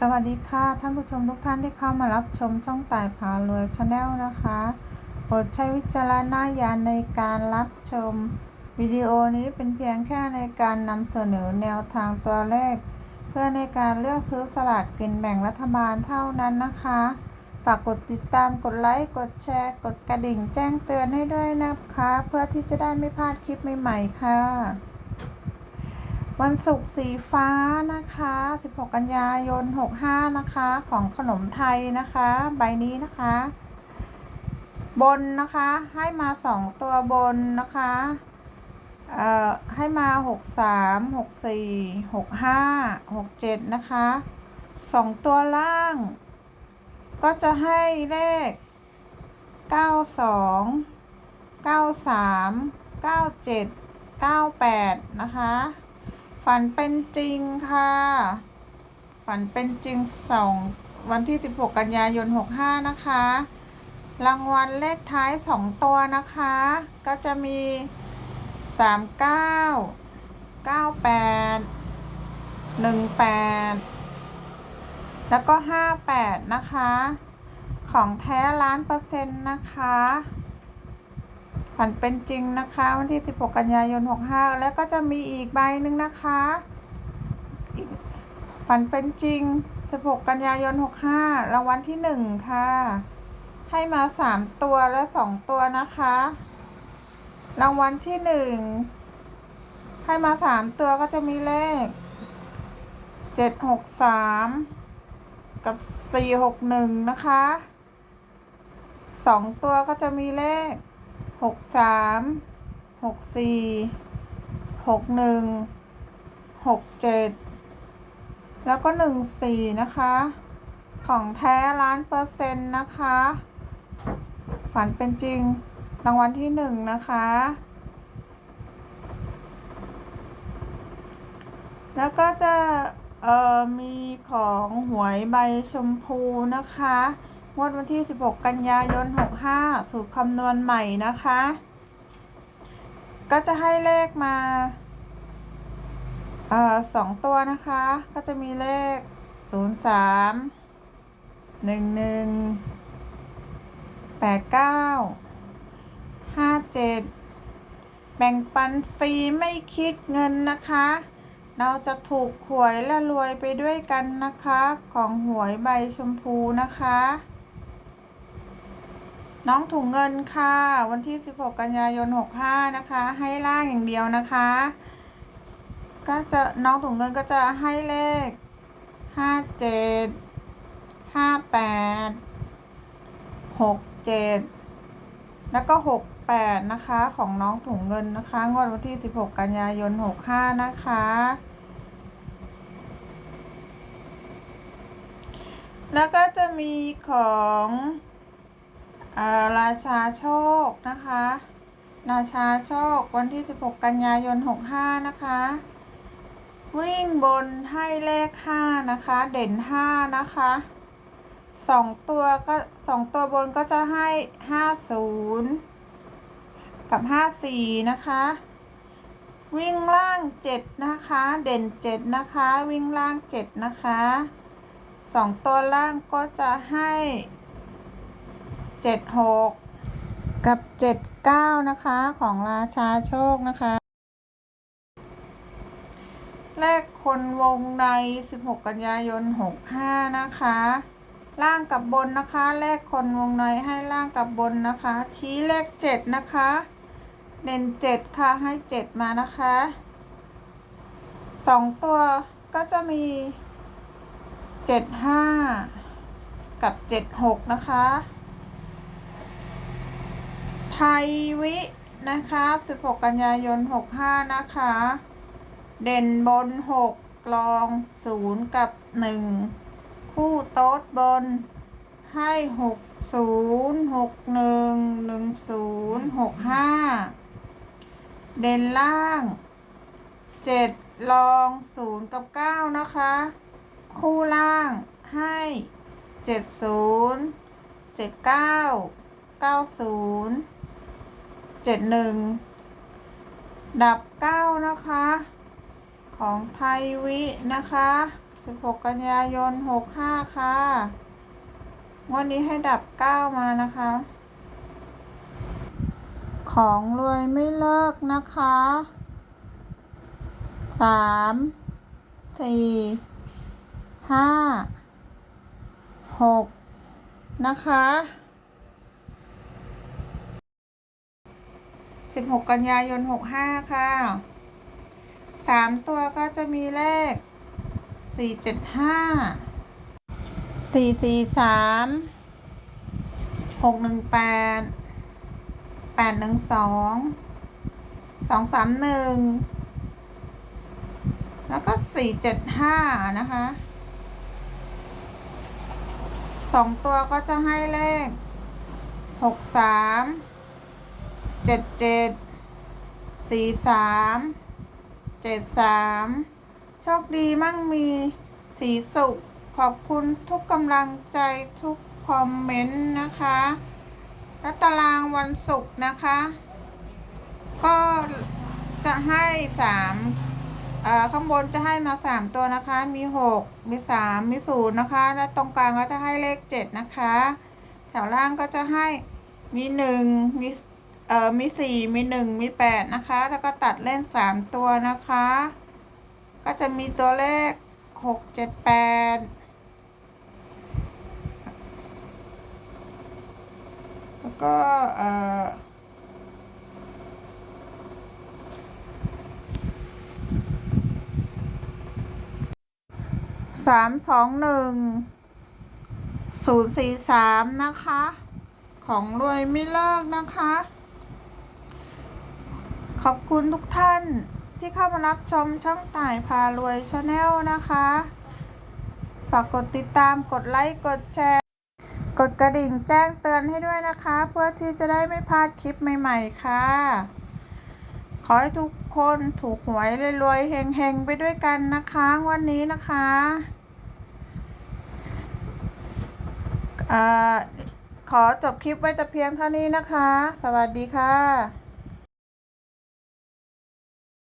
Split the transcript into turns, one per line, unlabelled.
สวัสดีค่ะท่านผู้ชมทุกท่านที่เข้ามารับชมช่องต่ายพารวยชาแนลนะคะ โปรดใช้วิจารณญาณในการรับชม วิดีโอนี้เป็นเพียงแค่ในการนำเสนอแนวทางตัวเลข เพื่อในการเลือกซื้อสลากกินแบ่งรัฐบาลเท่านั้นนะคะ ฝากกดติดตามกดไลค์กดแชร์ กดกระดิ่งแจ้งเตือนให้ด้วยนะคะ เพื่อที่จะได้ไม่พลาดคลิปใหม่ๆค่ะ วันศุกร์สีฟ้านะคะ 16 กันยายน 65 นะคะ ของขนมไทยนะคะ ใบนี้นะคะ บนนะคะ ให้มา 2 ตัวบนนะคะ เอ่อ ให้มา 63 64 65 67 นะคะ 2 ตัวล่าง ก็จะให้เลข 92 93 97 98 นะคะ ฝันเป็นจริงค่ะ ฝันเป็นจริงสองวันที่ 16 กันยายน 65 นะคะ รางวัลเลขท้าย 2 ตัวนะคะ ก็จะมี 39 98 18 แล้วก็ 58 นะคะ ของแท้ล้านเปอร์เซ็นต์นะคะ ฝันเป็นจริงนะคะ วันที่ 16 กันยายน 65 แล้วก็จะมีอีกใบหนึ่งนะคะอีกฝันเป็นจริง 16 กันยายน 65 รางวัลที่ 1 ค่ะ ให้มา 3 ตัวและ 2 ตัวนะคะ รางวัลที่ 1 ให้มา 3 ตัวก็จะมีเลข 763 กับ 461 นะคะ 2 ตัวก็จะมีเลข หกสามหกสี่หกหนึ่งหกเจ็ดแล้วก็หนึ่งสี่นะคะ ของแท้ล้านเปอร์เซ็นต์นะคะ ฝันเป็นจริงรางวัลที่หนึ่งนะคะ แล้วก็จะเอ่อมีของหวยใบชมพูนะคะ งวดวันที่ 16 กันยายน 65 สูตรคำนวณใหม่นะคะ ก็จะให้เลขมาเอ่อสองตัวนะคะ ก็จะมีเลข 03 11 89 57 แบ่งปันฟรีไม่คิดเงินนะคะ เราจะถูกหวยและรวยไปด้วยกันนะคะ ของหวยใบชมพูนะคะ น้องถุงเงินค่ะ วันที่ 16 กันยายน 65 นะคะ ให้ล่างอย่างเดียวนะคะ ก็จะน้องถุงเงินก็จะให้เลข 57 58 67 แล้วก็ 68 นะคะ ของน้องถุงเงินนะคะ งวดวันที่ 16 กันยายน 65 นะคะแล้วก็จะมีของ ราชาโชคนะคะ ราชาโชควันที่ 16 กันยายน 65 นะคะ วิ่งบนให้เลข 5 นะคะ เด่น 5 นะคะสองตัวก็สองตัวบนก็จะให้50กับ54นะคะ วิ่งล่าง7นะคะ เด่น7นะคะ วิ่งล่าง7นะคะสองตัวล่างก็จะให้ 76กับ79นะคะของราชาโชคนะคะ เลขคนวงใน16กันยายน65นะคะ ล่างกับบนนะคะ เลขคนวงในให้ล่างกับบนนะคะ ชี้เลข7นะคะเด่น7ค่ะให้7มานะคะสองตัวก็จะมี75กับ76นะคะ ไทยวินะคะ 16 กันยายน 65 นะคะ เด่นบน 6 กลอง 0 กับ 1 คู่โต๊ดบน ให้ 6 0 6 1 1 0 6 5 เด่นล่าง 7 ลอง 0 กับ 9 นะคะ คู่ล่างให้ 70 79 9 0 90 71ดับ9นะคะ ของไทยวินะคะสิบหกกันยายนหกห้าค่ะงวันนี้ให้ดับเก้ามานะคะ ของรวยไม่เลิกนะคะสามสี่ห้าหกนะคะ สิบหกกันยายนหกห้าค่ะสามตัวก็จะมีเลขสี่เจ็ดห้าสี่สี่สามหกหนึ่งแปดแปดหนึ่งสองสองสามหนึ่งแล้วก็สี่เจ็ดห้านะคะสองตัวก็จะให้เลขหกสาม เจ็ดเจ็ดสี่สามเจ็ดสามโชคดีมั่งมีสีสุข ขอบคุณทุกกำลังใจทุกคอมเมนต์นะคะ และตารางวันศุกร์นะคะ ก็จะให้สามข้างบนจะให้มาสามตัวนะคะ มีหกมีสามมีศูนย์นะคะ และตรงกลางก็จะให้เลขเจ็ดนะคะ แถวล่างก็จะให้มีหนึ่งมี เอ่อมีสี่มีหนึ่งมีแปดนะคะ แล้วก็ตัดเล่นสามตัวนะคะ ก็จะมีตัวเลขหกเจ็ดแปดแล้วก็เอ่อสามสองหนึ่งศูนย์สี่สามนะคะ ของรวยไม่เลิกนะคะ ขอบคุณทุกท่านที่เข้ามารับชมช่องต่ายพารวยชาแนลนะคะ ฝากกดติดตามกดไลค์กดแชร์ กดกระดิ่งแจ้งเตือนให้ด้วยนะคะ เพื่อที่จะได้ไม่พลาดคลิปใหม่ๆค่ะ ขอให้ทุกคนถูกหวยรวยๆเฮงๆ ไปด้วยกันนะคะวันนี้นะคะอ่อขอจบคลิปไว้แต่เพียงเท่านี้นะคะ สวัสดีค่ะ